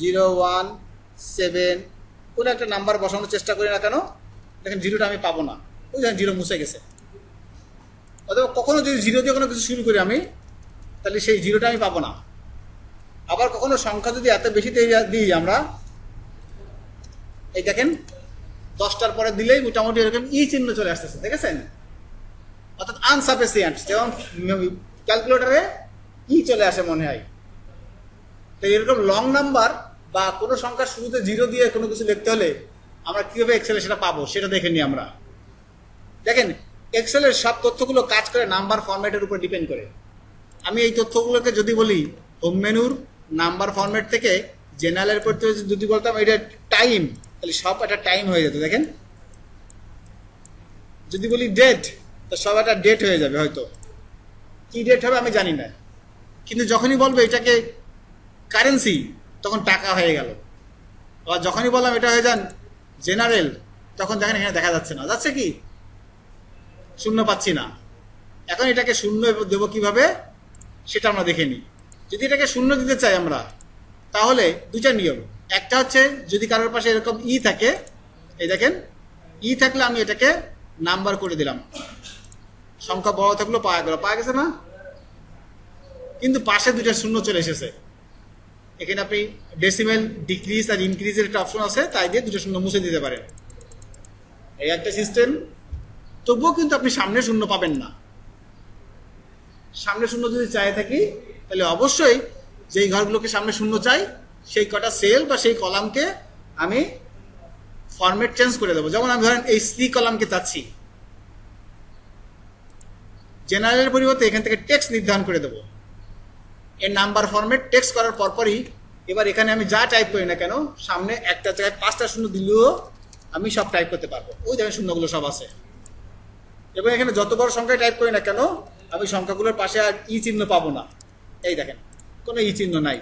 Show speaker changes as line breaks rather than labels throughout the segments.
Zero one seven, কোনো একটা number বসানোর চেষ্টা করি না কেন, দেখেন জিরোটা আমি পাবো না। ওই দেখেন জিরো মুছে গেছে। অথবা কখনো যদি জিরো দিয়ে কোনো কিছু শুরু করি আমি, তাহলে সেই জিরোটা আমি পাবো না। আবার কখনো সংখ্যা যদি এত বেশি দিই আমরা, এই দেখেন, দশটার পরে দিলেই মোটামুটি এরকম ই চিহ্ন চলে আসতেছে, দেখেছেন? অর্থাৎ আনসাফিসিয়েন্ট যেমন ক্যালকুলেটারে ই চলে আসে মনে হয়। তো এরকম লং নাম্বার বা কোনো সংখ্যার শুরুতে জিরো দিয়ে কোনো কিছু লিখতে হলে আমরা কীভাবে এক্সেলে সেটা পাবো সেটা দেখে নিই আমরা। দেখেন এক্সেলের সব তথ্যগুলো কাজ করে নাম্বার ফরম্যাটের উপর ডিপেন্ড করে। আমি এই তথ্যগুলোকে যদি বলি হোম মেনুর নাম্বার ফরম্যাট থেকে জেনারেলের করতে যদি বলতাম, এটা টাইম তাহলে সব একটা টাইম হয়ে যেত, দেখেন। যদি বলি ডেট তো সব একটা ডেট হয়ে যাবে হয়তো। কি ডেট হবে আমি জানি না। কিন্তু যখনই বলব এটাকে কারেন্সি তখন টাকা হয়ে গেল। আবার যখনই বললাম এটা হয়ে যান জেনারেল তখন দেখেন এখানে দেখা যাচ্ছে না। যাচ্ছে কি? শূন্য পাচ্ছি না। এখন এটাকে শূন্য দেবো কীভাবে? সেটা আমরা দেখে নিই। যদি এটাকে শূন্য দিতে চাই আমরা, তাহলে দুটা নিয়ম। একটা হচ্ছে, যদি কারোর পাশে এরকম ই থাকে, এই দেখেন, ই থাকলে আমি এটাকে নাম্বার করে দিলাম। সংখ্যা বড় থাকলেও পাওয়া গেল। পাওয়া গেছে না? কিন্তু পাশে দুটো শূন্য চলে এসেছে। এখানে আপনি ডেসিমেল ডিক্রিজ আর ইনক্রিজের একটা অপশন আছে, তাই দিয়ে দুটো শূন্য মুছে দিতে পারেন। এই একটা সিস্টেম তবুও কিন্তু আপনি সামনে শূন্য পাবেন না। সামনে শূন্য যদি চাই থাকি, তাহলে অবশ্যই যেই ঘরগুলোকে সামনে শূন্য চাই, সেই কটা সেল বা সেই কলামকে আমি ফরম্যাট চেঞ্জ করে দেবো। যেমন আমি ধরেন এই সি কলামকে চাচ্ছি। জেনারেলের পরিবর্তে এখান থেকে টেক্সট নির্ধারণ করে দেবো। এর নাম্বার ফর্মেট টেক্সট করার পরপরই এবার এখানে আমি যা টাইপ করি না কেন, সামনে একটা জায়গায় পাঁচটা শূন্য দিলেও আমি সব টাইপ করতে পারব। ওই দেখেন শূন্যগুলো সব আছে। এবং এখানে যত বড় সংখ্যায় টাইপ করি না কেন, আমি সংখ্যাগুলোর পাশে আর ই চিহ্ন পাবো না। এই দেখেন, কোনো ই চিহ্ন নাই।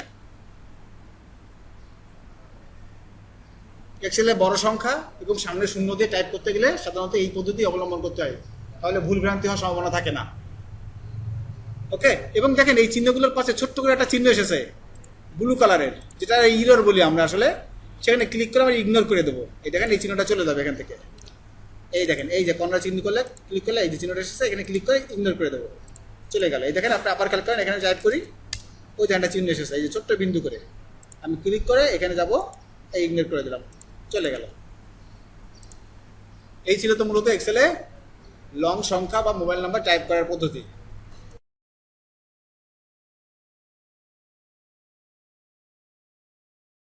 এক্সেলে বড় সংখ্যা এবং সামনে শূন্য দিয়ে টাইপ করতে গেলে সাধারণত এই পদ্ধতি অবলম্বন করতে হয়। তাহলে ভুল ভ্রান্তি হওয়ার সম্ভাবনা থাকে না। ওকে এবং দেখেন এই চিহ্নগুলোর পাশে ছোট্ট করে একটা চিহ্ন এসেছে ব্লু কালারের যেটা ইরর বলি আমরা আসলে। সেখানে ক্লিক করে আমরা ইগনোর করে দেবো। এই দেখেন এই চিহ্নটা চলে যাবে এখান থেকে। এই দেখেন, এই যে কর্নার চিহ্ন করলে ক্লিক করলে এই যে চিহ্নটা এসেছে, এখানে ক্লিক করে ইগনোর করে দেবো। চলে গেল। এই দেখেন আপনি আবার খেয়াল করেন, এখানে টাইপ করি, ওই দেখেন চিহ্ন এসেছে, এই যে ছোট্ট বিন্দু করে। আমি ক্লিক করে এখানে যাব, এই ইগনোর করে দিলাম। চলে গেল। এই ছিল তো মূলত এক্সেলে লং সংখ্যা বা মোবাইল নাম্বার টাইপ করার পদ্ধতি।